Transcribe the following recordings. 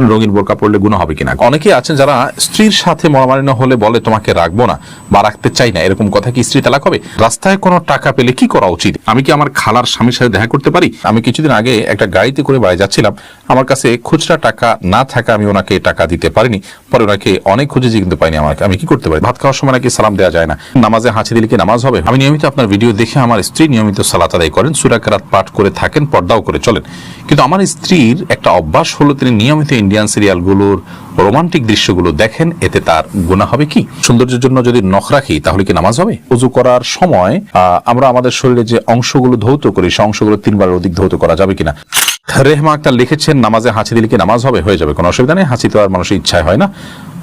রঙিন বোরকা পড়লে গুণ হবে কিনা? অনেকেই আছেন যারা স্ত্রীর সাথে মরামারিন্য হলে বলে, তোমাকে রাখব না, বা রাখতে চাই না। এরকম কথা কি স্ত্রী তালাক হবে? রাস্তায় কোনো টাকা পেলে কি করা উচিত? আমি কি আমার খালার স্বামীর সাথে দেখা করতে পারি? আমি কিছুদিন আগে একটা গাড়িতে করে বাড়ি যাচ্ছিলাম। আমার কাছে খুচরা টাকা না থাকা আমি ওনাকে টাকা দিতে পারিনি। পরে ওনাকে অনেক খুঁজেছি কিন্তু পাইনি আমাকে। আমি কি করতে পারি? ভাত খাওয়ার সময় নাকি সালাম দেওয়া যায় না। নামাজে হাঁচি দিলে কি নামাজ হবে? আমি নিয়মিত আপনার ভিডিও দেখে আমার স্ত্রী নিয়মিত সালাত আদায় করেন সুরাকারাত পাঠ করে থাকেন, পর্দাও করে চলেন। কিন্তু আমার স্ত্রীর একটা অভ্যাস হলো, তিনি নিয়মিত ইন্ডিয়ান সিরিয়ালগুলোর রোমান্টিক দৃশ্যগুলো দেখেন, এতে তার গুণা হবে কি? সৌন্দর্যের জন্য যদি নখ রাখি, তাহলে কি নামাজ হবে? উজু করার সময় আমরা আমাদের শরীরে যে অংশগুলো ধৌত করি সে অংশগুলো তিনবার অধিক ধৌত করা যাবে কিনা? রেহমা আক্তার লিখেছেন, নামাজে হাঁচি দিলে কি নামাজ হবে? হয়ে যাবে, কোনো অসুবিধা নেই, হাঁচি তো আর মানুষের ইচ্ছায় হয় না।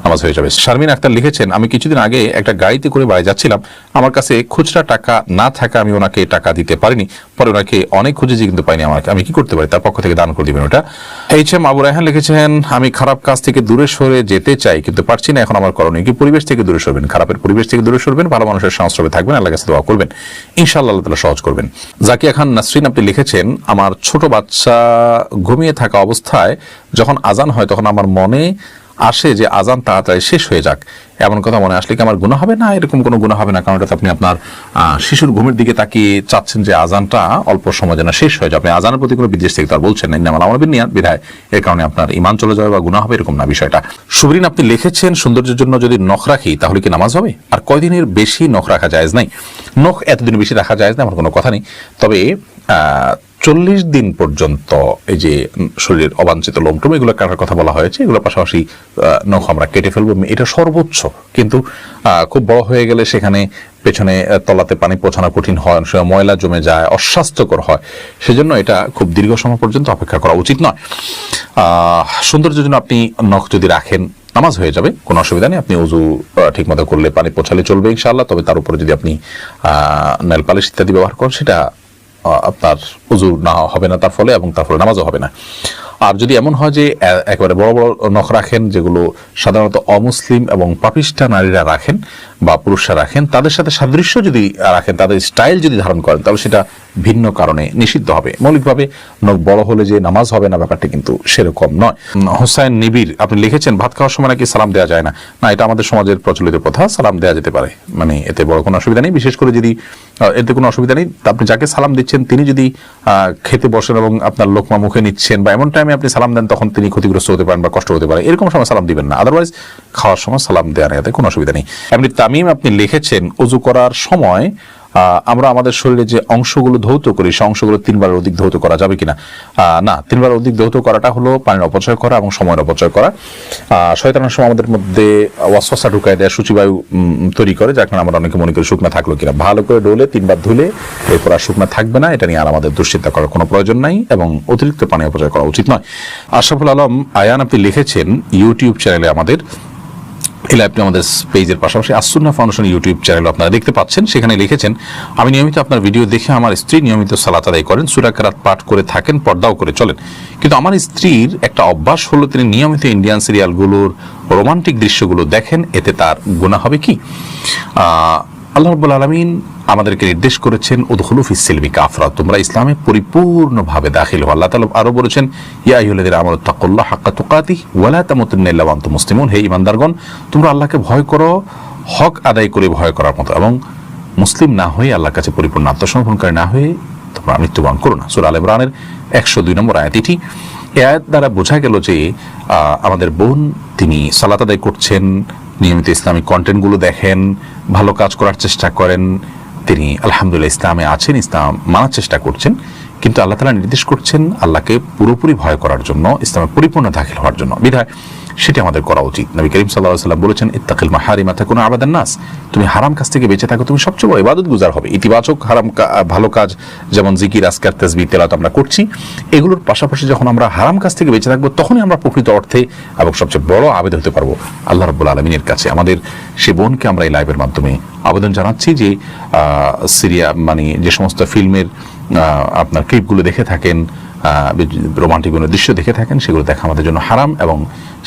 নামাজ হয়ে যাবে। শারমিন আক্তার লিখেছেন, আমি কিছুদিন আগে একটা গাড়িতে করে বাড়ি যাচ্ছিলাম। আমার কাছে খুচরা টাকা না থাকা আমি ওনাকে টাকা দিতে পারিনি। পরে ওনাকে অনেক খুঁজেছি কিন্তু পাইনি আমাকে। আমি কি করতে পারি? তার পক্ষ থেকে দান করে দিবেন ওটা। এইচ এম আবু রায়হান লিখেছেন, আমি খারাপ কাজ থেকে দূরে সরে যেতে চাই কিন্তু পারছি না। এখন আমার করণীয় কি? পরিবেশ থেকে দূরে সরবেন। খারাপের পরিবেশ থেকে দূরে সরবেন। ভালো মানুষের সংস্রবে থাকবেন। আল্লাহ কাছে দোয়া করবেন। ইনশাআল্লাহ আল্লাহ তাআলা সহজ করবেন। জাকিয়া খান নাসরিন আপনি লিখেছেন, আমার ছোট বাচ্চা ঘুমিয়ে থাকা অবস্থায় যখন আজান হয় তখন আমার মনে আসে যে আজান তাড়াতাড়ি শেষ হয়ে যাক। এমন কথা মনে আসলে কি আমার গুণা হবে? না, এরকম কোনো গুণা হবে না, কারণ এটাতে আপনি আপনার শিশুর ঘুমের দিকে তাকিয়ে চাচ্ছেন যে আজানটা অল্প সময় যেন শেষ হয়ে যায়। আপনি আজানের প্রতি কোনো বিদেশ থেকে তার বলছেন না। ইন্নামাল আমার বিধায় এর কারণে আপনার ইমান চলে যাবে বা গুণা হবে এরকম না বিষয়টা। সুবরিন, আপনি লিখেছেন, সৌন্দর্যের জন্য যদি নখ রাখি, তাহলে কি নামাজ হবে? আর কয়দিনের বেশি নখ রাখা যায় নাই? নখ এতদিন বেশি রাখা যায় না আমার কোনো কথা নেই। তবে চল্লিশ দিন পর্যন্ত এই যে শরীরের অবাঞ্ছিত লোমটুম এগুলো কাটার কথা বলা হয়েছে? এগুলোর পাশাপাশি নখ আমরা কেটে ফেলব। এটা সর্বোচ্চ। কিন্তু খুব বড় হয়ে গেলে সেখানে পেছনে তলাতে পানি পৌঁছানো কঠিন হয় সময় ময়লা জমে যায়, অস্বাস্থ্যকর হয়। সেজন্য এটা খুব দীর্ঘ সময় পর্যন্ত অপেক্ষা করা উচিত নয়। সৌন্দর্যের জন্য আপনি নখ যদি রাখেন, নামাজ হয়ে যাবে, কোনো অসুবিধা নেই। আপনি উজু ঠিক মতো করলে পানি পোছালে চলবে ইনশাআল্লাহ। তবে তার উপরে যদি আপনি নেল পালিশ ইত্যাদি ব্যবহার করেন, সেটা আপনার উজু না হবে না, তার ফলে এবং তার ফলে নামাজও হবে না। আর যদি এমন হয় যে একেবারে বড় বড় নখ রাখেন, যেগুলো সাধারণত অমুসলিম এবং পাপিষ্ঠা নারীরা রাখেন বা পুরুষরা রাখেন, তাদের সাথে সাদৃশ্য যদি রাখেন, তাদের স্টাইল যদি ধারণ করেন, তাহলে সেটা ভিন্ন কারণে নিষিদ্ধ হবে। মৌলিকভাবে বড় হলে যে নামাজ হবে না, ব্যাপারটা কিন্তু সেরকম নয়। হোসাইন নিবির আপনি লিখেছেন, ভাত খাওয়ার সময় নাকি সালাম দেওয়া যায় না? না, এটা আমাদের সমাজের প্রচলিত প্রথা, সালাম দেওয়া যেতে পারে। মানে এতে বড় কোনো অসুবিধা নেই, বিশেষ করে যদি এতে কোনো অসুবিধা নেই। আপনি যাকে সালাম দিচ্ছেন, তিনি যদি খেতে বসেন এবং আপনার লোকমা মুখে নিচ্ছেন, বা এমন টাইমে আপনি সালাম দেন, তখন তিনি ক্ষতিগ্রস্ত হতে পারেন বা কষ্ট হতে পারে। এরকম সময় সালাম দিবেন না। আদারওয়াইজ খাওয়ার সময় সালাম দেওয়া নেই, এতে কোনো অসুবিধা নেই। এমনি তামিম, আপনি লিখেছেন, উজু করার সময় আমরা আমাদের শরীরে যে অংশগুলো ধৌত করি সেই অংশগুলো তিনবার অধিক ধৌত করা যাবে কিনা? না তিনবার অধিক ধৌত করাটা হলো পানির অপচয় করা এবং সময়ের অপচয় করা। শয়তানের সময় আমাদের মধ্যে ওয়াসওয়াসা ঢুকায় দেয় সূচিবায়ু তৈরি করে, যার কারণে আমরা অনেকে মনে করি শুকনা থাকল কিনা। ভালো করে ডোলে, তিনবার ধুলে, এরপর আর শুকনা থাকবে না, এটা নিয়ে আর আমাদের দুশ্চিন্তা করার কোনো প্রয়োজন নাই এবং অতিরিক্ত পানি অপচয় করা উচিত নয়। আশরাফুল আলম আয়ান আপনি লিখেছেন ইউটিউব চ্যানেলে আমাদের এই লাইভটি আমাদের পেজের পাশাপাশি আসুন্না ফাউন্ডেশন ইউটিউব চ্যানেল আপনারা দেখতে পাচ্ছেন। সেখানে লিখেছেন, আমি নিয়মিত আপনার ভিডিও দেখে আমার স্ত্রী নিয়মিত সালাত আদায় করেন সুরাকারাত পাঠ করে থাকেন, পর্দাও করে চলেন। কিন্তু আমার স্ত্রীর একটা অভ্যাস হলো, তিনি নিয়মিত ইন্ডিয়ান সিরিয়ালগুলোর রোমান্টিক দৃশ্যগুলো দেখেন, এতে তার গুণা হবে কি? আল্লাহ রব্বুল আলমিন আমাদেরকে নির্দেশ করেছেন উদহুলুফ ইসলামী কাফরা। তোমরা ইসলামে পরিপূর্ণভাবে দাখিল হও। আল্লাহ তাআলা আরও বলেছেন, ইয়া আইয়ুহাল্লাযীনা আমানু তাকুল্লাহ হাক্কা তুকাতিহ ওয়া লা তামুতুন্না ইল্লা ওয়া আনতুম মুসলিমুন। হে ইমানদারগণ তোমরা আল্লাহকে ভয় করো, হক আদায় করে ভয় করার মতো এবং মুসলিম না হয়ে আল্লাহর কাছে পরিপূর্ণ আত্মসমর্পণকারী না হয়ে তোমরা মৃত্যুবরণ করো না। সূরা আল ইমরানের 102 নম্বর আয়াত এই আয়াত দ্বারা বোঝা গেল যে আমাদের বোন তিনি সালাত আদায় করছেন নিয়মিত ইসলামিক কন্টেন্টগুলো দেখেন, ভালো কাজ করার চেষ্টা করেন। তিনি আলহামদুলিল্লাহ ইসলামে আছেন, ইসলাম মানার চেষ্টা করছেন। কিন্তু আল্লাহ তালা নির্দেশ করছেন আল্লাহকে পুরোপুরি ভয় করার জন্য, ইসলামে পরিপূর্ণ দাখিল হওয়ার জন্য। বিধায় সেটি আমাদের করা উচিত। নবী করিম সাল্লাহ সাল্লাম বলেছেন, ইত্তাকিল মাহারি মাথা কোনো আবাদান নাস। তুমি হারাম কাজ থেকে বেঁচে থাকো, তুমি সবচেয়ে বড় ইবাদত গুজার হবে। ইতিবাচক হারাম ভালো কাজ, যেমন জিকির, আজকার তেজবি তেলাত আমরা করছি, এগুলোর পাশাপাশি যখন আমরা হারাম কাজ থেকে বেঁচে থাকব, তখনই আমরা প্রকৃত অর্থে এবং সবচেয়ে বড় আবেদন হতে পারব আল্লাহ রব্বুল আলমিনের কাছে। আমাদের সে বোনকে আমরা এই লাইভের মাধ্যমে আবেদন জানাচ্ছি যে সিরিয়া মানে যে সমস্ত ফিল্মের আপনার ক্লিপগুলো দেখে থাকেন রোমান্টিক কোনো দৃশ্য দেখে থাকেন, সেগুলো দেখা আমাদের জন্য হারাম এবং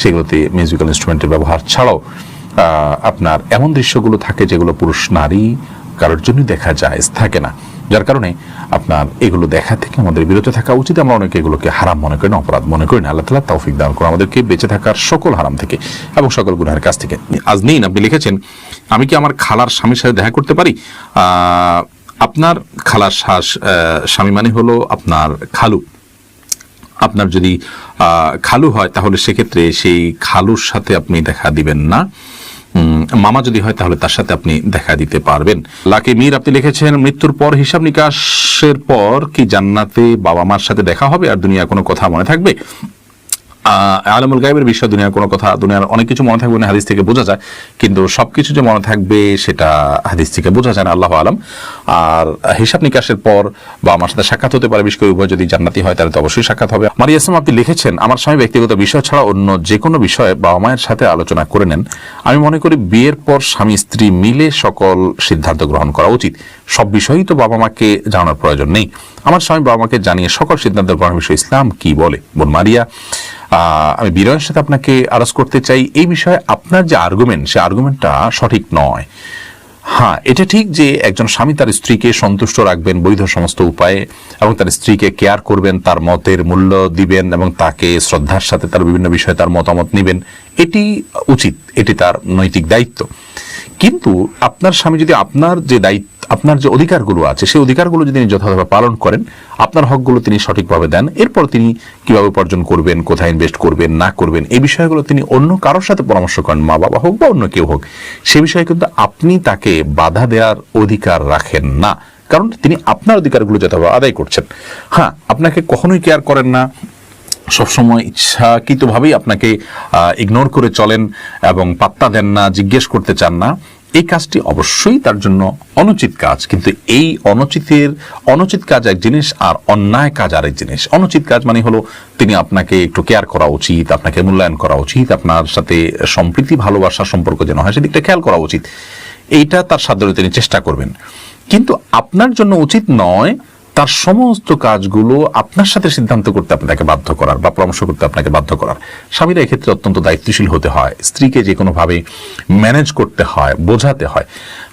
সেগুলোতে মিউজিক্যাল ইনস্ট্রুমেন্টের ব্যবহার ছাড়াও আপনার এমন দৃশ্যগুলো থাকে যেগুলো পুরুষ নারী কারোর জন্য দেখা যায়, থাকে না। যার কারণে আপনার এগুলো দেখা থেকে আমাদের বিরত থাকা উচিত। আমরা অনেকে এগুলোকে হারাম মনে করি না, অপরাধ মনে করি না। আল্লাহ তালা তৌফিক দান করে আমাদেরকে, বেঁচে থাকার সকল হারাম থেকে এবং সকল গুনাহের কাছ থেকে। আজ নিন আপনি লিখেছেন, আমি কি আমার খালার স্বামীর সাথে দেখা করতে পারি? আপনার খালার শ্বাস স্বামী মানে হলো আপনার খালু। আপনার যদি খালু হয়, তাহলে সেক্ষেত্রে সেই খালুর সাথে আপনি দেখা দিবেন না। মামা যদি হয়, তাহলে তার সাথে আপনি দেখা দিতে পারবেন। লাকি মীর, আপনি লিখেছেন, মৃত্যুর পর হিসাব নিকাশের পর কি জান্নাতে বাবা মার সাথে দেখা হবে আর দুনিয়া কোনো কথা মনে থাকবে? আলমুল গাইবের বিষয়ে দুনিয়ার কোনো কথা, দুনিয়ার অনেক কিছু মনে থাকবে না, হাদিস থেকে বোঝা যায়। কিন্তু সব কিছু যে মনে থাকবে, সেটা হাদিস থেকে বোঝা যায় না, আল্লাহ আলম। আর হিসাব নিকাশের পর বা আমার সাথে সাক্ষাৎ হতে পারে, বিশেষ উভয় যদি জান্নাতি হয়, তাহলে তো অবশ্যই সাক্ষাৎ হবে। মারিয়া ইসলাম আপনি লিখেছেন, আমার স্বামী ব্যক্তিগত বিষয় ছাড়া অন্য যে কোনো বিষয়ে বাবা মায়ের সাথে আলোচনা করে নেন। আমি মনে করি বিয়ের পর স্বামী স্ত্রী মিলে সকল সিদ্ধান্ত গ্রহণ করা উচিত। সব বিষয়েই তো বাবা মাকে জানানোর প্রয়োজন নেই। আমার স্বামী বাবা মাকে জানিয়ে সকল সিদ্ধান্ত গ্রহণ বিষয়ে ইসলাম কি বলে? বোন মারিয়া আমি বিনয়ের সাথে আপনাকে আরজ করতে চাই, এই বিষয়ে আপনার যে আর্গুমেন্ট সে আর্গুমেন্টটা সঠিক নয়। হ্যাঁ এটা ঠিক যে একজন স্বামী তার স্ত্রীকে সন্তুষ্ট রাখবেন বৈধ সমস্ত উপায়ে এবং তার স্ত্রীকে কেয়ার করবেন, তার মতের মূল্য দিবেন এবং তাকে শ্রদ্ধার সাথে তার বিভিন্ন বিষয়ে তার মতামত নেবেন। এটি উচিত, এটি তার নৈতিক দায়িত্ব। কিন্তু আপনার স্বামী যদি আপনার যে দায়িত্ব, আপনার যে অধিকারগুলো আছে, সেই অধিকারগুলো যদি তিনি যথাযথভাবে পালন করেন, আপনার হকগুলো তিনি সঠিকভাবে দেন, এরপর তিনি কীভাবে উপার্জন করবেন, কোথায় ইনভেস্ট করবেন, না করবেন, এই বিষয়গুলো তিনি অন্য কারোর সাথে পরামর্শ করেন, মা বাবা হোক বা অন্য কেউ হোক, সে বিষয়ে কিন্তু আপনি তাকে বাধা দেওয়ার অধিকার রাখেন না। কারণ তিনি আপনার অধিকারগুলো যথাযথভাবে আদায় করছেন। হ্যাঁ আপনাকে কখনোই কেয়ার করেন না। সবসময় ইচ্ছাকৃতভাবেই আপনাকে ইগনোর করে চলেন এবং পাত্তা দেন না, জিজ্ঞেস করতে চান না। এই কাজটি অবশ্যই তার জন্য অনুচিত কাজ। কিন্তু এই অনুচিতের, অনুচিত কাজ এক জিনিস আর অন্যায় কাজ আরেক জিনিস। অনুচিত কাজ মানে হলো তিনি আপনাকে একটু কেয়ার করা উচিত, আপনাকে মূল্যায়ন করা উচিত, আপনার সাথে সম্প্রীতি, ভালোবাসা সম্পর্ক যেন হয় সেদিকটা খেয়াল করা উচিত। এইটা তার সাধ্য তিনি চেষ্টা করবেন। কিন্তু আপনার জন্য উচিত নয় তার সমস্ত কাজগুলো আপনার সাথে সিদ্ধান্ত করতে আপনাকে বাধ্য করার বা পরামর্শ করতে আপনাকে বাধ্য করার। স্বামীরা এক্ষেত্রে অত্যন্ত দায়িত্বশীল হতে হয়, স্ত্রীকে যে কোনোভাবে ম্যানেজ করতে হয়, বোঝাতে হয়।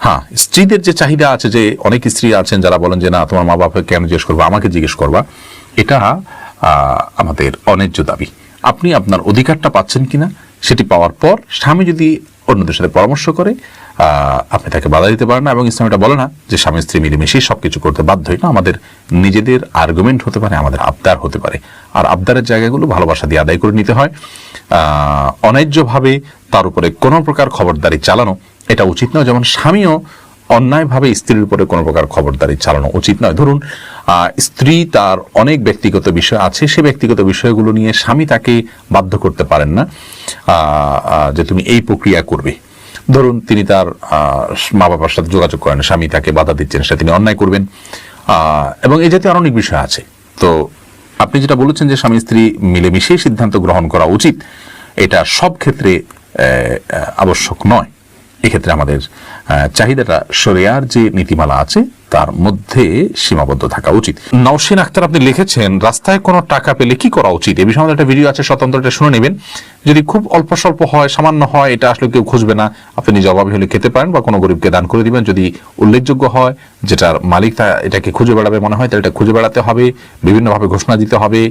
হ্যাঁ স্ত্রীদের যে চাহিদা আছে যে অনেক স্ত্রী আছেন যারা বলেন যে, না, তোমার মা বাবাকে কেন জিজ্ঞেস করবা? আমাকে জিজ্ঞেস করবা। এটা আমাদের অন্যায্য দাবি। আপনি আপনার অধিকারটা পাচ্ছেন কিনা সেটি পাওয়ার পর স্বামী যদি অন্যদের সাথে পরামর্শ করে আপনি তাকে বাধা দিতে পারেন না এবং ইসলাম এটা বলে না যে স্বামী স্ত্রী মিলেমিশেই সবকিছু করতে বাধ্যই না। আমাদের নিজেদের আর্গুমেন্ট হতে পারে, আমাদের আবদার হতে পারে। আর আবদারের জায়গাগুলো ভালোবাসা দিয়ে আদায় করে নিতে হয়। অন্যায্যভাবে তার উপরে কোনো প্রকার খবরদারি চালানো এটা উচিত নয়। যেমন স্বামীও অন্যায়ভাবে স্ত্রীর উপরে কোনো প্রকার খবরদারি চালানো উচিত নয়। ধরুন স্ত্রী তার অনেক ব্যক্তিগত বিষয় আছে, সে ব্যক্তিগত বিষয়গুলো নিয়ে স্বামী তাকে বাধ্য করতে পারেন না। যে তুমি এই প্রক্রিয়া করবে। ধরুন তিনি তার মা বাবার সাথে যোগাযোগ করেন, স্বামী তাকে বাধা দিচ্ছেন, সেটা তিনি অন্যায় করবেন। এবং এই জাতীয় অনেক বিষয় আছে। তো আপনি যেটা বলেছেন যে স্বামী স্ত্রী মিলেমিশে সিদ্ধান্ত গ্রহণ করা উচিত, এটা সব ক্ষেত্রে আবশ্যক নয়। এক্ষেত্রে আমাদের চাহিদাটা আর যে নীতিমালা আছে তার মধ্যে সীমাবদ্ধ থাকা উচিত। নওশিন আক্তার আপনি লিখেছেন, রাস্তায় কোনো টাকা পেলে কি করা উচিত? এ বিষয়ে একটা ভিডিও আছে স্বতন্ত্র এটা শুনে নেবেন। যদি খুব অল্প স্বল্প হয়, সামান্য হয়, এটা আসলে কেউ খুঁজবে না। আপনি নিজে অভাবী হলে খেতে পারেন বা কোনো গরিবকে দান করে দিবেন। যদি উল্লেখযোগ্য হয়, যেটার মালিক তা এটাকে খুঁজে বেড়াবে মনে হয়, তাহলে এটা খুঁজে বেড়াতে হবে, বিভিন্নভাবে ঘোষণা দিতে হবে,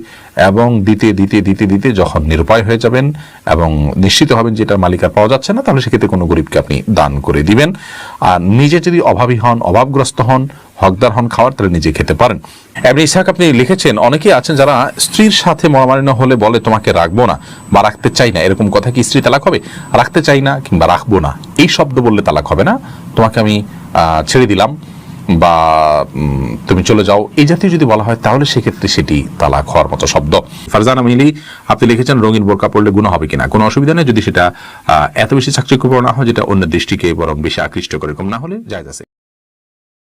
এবং দিতে দিতে দিতে দিতে যখন নিরুপায় হয়ে যাবেন এবং নিশ্চিত হবেন যে এটার মালিক আর পাওয়া যাচ্ছে না, তাহলে সেক্ষেত্রে কোনো গরিবকে আপনি দান করে দিবেন। আর নিজে যদি অভাবী হন, অভাবগ্রস্ত হন, হকদার হন খাওয়ার, তাহলে নিজে খেতে পারেন। এবার ইসাহাক, আপনি লিখেছেন, অনেকেই আছেন যারা স্ত্রীর সাথে মরামারি না হলে বলে, তোমাকে রাখব না বা রাখতে চাই না। এরকম কথা কি স্ত্রী তালাক হবে? রাখতে চাই না কিংবা রাখব না। এই শব্দ বললে তালাক হবে না। তোমাকে আমি ছেড়ে দিলাম। বা তুমি চলে যাও, এই জাতীয় যদি বলা হয়, তাহলে সেক্ষেত্রে সেটি তালাক হওয়ার মতো শব্দ। ফারজানা মিলি, আপনি লিখেছেন, রঙিন বোরকা পড়লে গুণ হবে কিনা? কোনো অসুবিধা নেই, যদি সেটা এত বেশি চাকচিক্যপূর্ণ না হয়, যেটা অন্য দৃষ্টিকে বরং বেশি আকৃষ্ট করে, এরকম না হলে যায় আছে।